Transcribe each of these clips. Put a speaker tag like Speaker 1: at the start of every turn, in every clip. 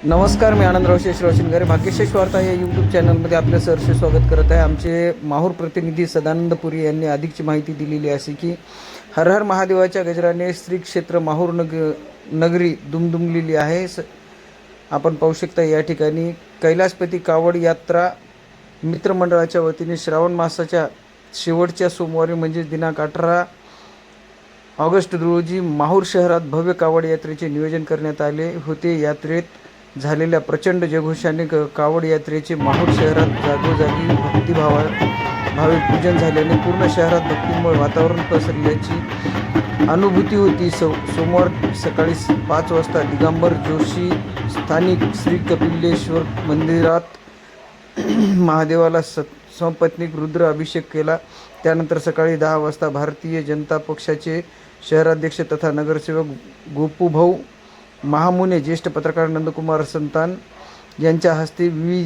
Speaker 1: नमस्कार मी आनंदराव शेष रोशनकर भाग्यशेष वार्ता या यूट्यूब चॅनलमध्ये आपलं सहर्ष स्वागत करत आहे. आमचे माहूर प्रतिनिधी सदानंद पुरी यांनी अधिकची माहिती दिलेली असे की हर हर महादेवाच्या गजराने श्री क्षेत्र माहूर नग नगरी दुमदुमलेली आहे. स आपण पाहू शकता या ठिकाणी कैलासपती कावड यात्रा मित्रमंडळाच्या वतीने श्रावण मासाच्या शेवटच्या सोमवारी म्हणजेच दिनांक अठरा ऑगस्ट रोजी माहूर शहरात भव्य कावड यात्रेचे नियोजन करण्यात आले होते. यात्रेत झालेल्या प्रचंड जयघोषाने क- कावड यात्रेचे माहूर शहरात जागोजागी भक्तिभावा भावे पूजन झाल्याने पूर्ण शहरात भक्तिमय वातावरण पसरल्याची अनुभूती होती. सो सोमवार सकाळी पाच वाजता दिगंबर जोशी स्थानिक श्री कपिलेश्वर मंदिरात महादेवाला स संपत्नीक रुद्र अभिषेक केला. त्यानंतर सकाळी दहा वाजता भारतीय जनता पक्षाचे शहराध्यक्ष तथा नगरसेवक गोपूभाऊ महामुने ज्येष्ठ पत्रकार नंदकुमार संतान यांच्या हस्ते वि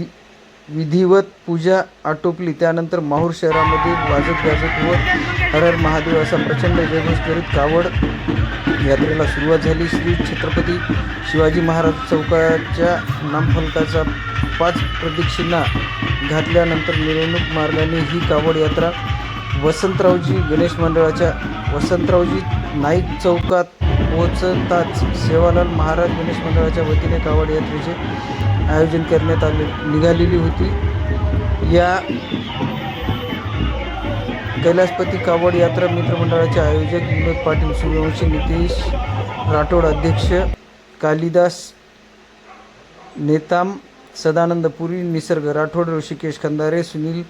Speaker 1: विधिवत पूजा आटोपली. त्यानंतर माहूर शहरामध्ये वाजत गाजत व हर हर महादेव असा प्रचंड जयघोष करीत कावड यात्रेला सुरुवात झाली. श्री छत्रपती शिवाजी महाराज चौकाच्या नामफलकाचा पाच प्रदक्षिणा घातल्यानंतर मिरवणूक मार्गाने ही कावड यात्रा वसंतरावजी गणेश मंडळाच्या वसंतरावजी नाईक चौकात पोहोचताच सेवालाल महाराज गणेश मंडळाच्या वतीने कावड यात्रेचे आयोजन करण्यात आले निघालेली होती. या कैलासपती कावड यात्रा मित्रमंडळाचे आयोजक विनोद पाटील सूर्यवंशी नितेश राठोड अध्यक्ष कालिदास नेताम सदानंद पुरी निसर्ग राठोड ऋषिकेश खंदारे सुनील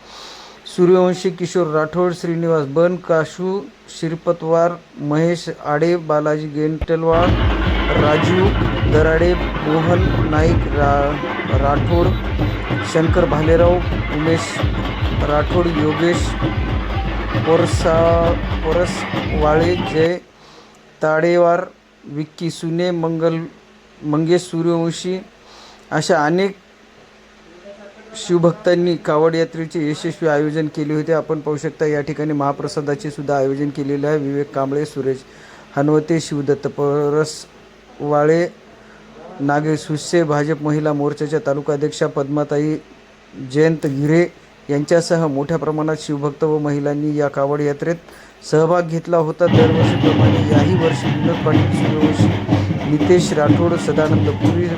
Speaker 1: सूर्यवंशी किशोर राठोड श्रीनिवास बन काशू शिरपतवार महेश आडे बालाजी गेंटलवाड राजू दराडे मोहन नाईक रा राठोड शंकर भालेराव उमेश राठोड योगेश पोरसा वाळे जय ताडेवार विक्की सुने मंगल मंगेश सूर्यवंशी अशा अनेक शिवभक्तांनी कावड यात्रेचे यशस्वी आयोजन केले होते. आपण पाहू शकता या ठिकाणी महाप्रसादाचे सुद्धा आयोजन केलेले आहे. विवेक कांबळे सुरेश हनवते शिवदत्त परसवाळे नागेश हुस्से भाजप महिला मोर्चाच्या तालुकाध्यक्षा पद्माताई जयंत गिरे यांच्यासह मोठ्या प्रमाणात शिवभक्त व महिलांनी या कावड यात्रेत सहभाग घेतला होता. दरवर्षीप्रमाणे याही वर्षी विनोद पाटील नितेश राठोड सदानंद पुरी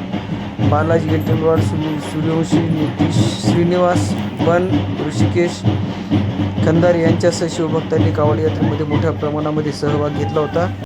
Speaker 1: बालाजी गेंटलवाड सुनील सूर्यवंशी नितीश श्रीनिवास बन ऋषिकेश खंदार यांच्यासह शिवभक्तांनी कावड यात्रेमध्ये मोठ्या प्रमाणामध्ये सहभाग घेतला होता.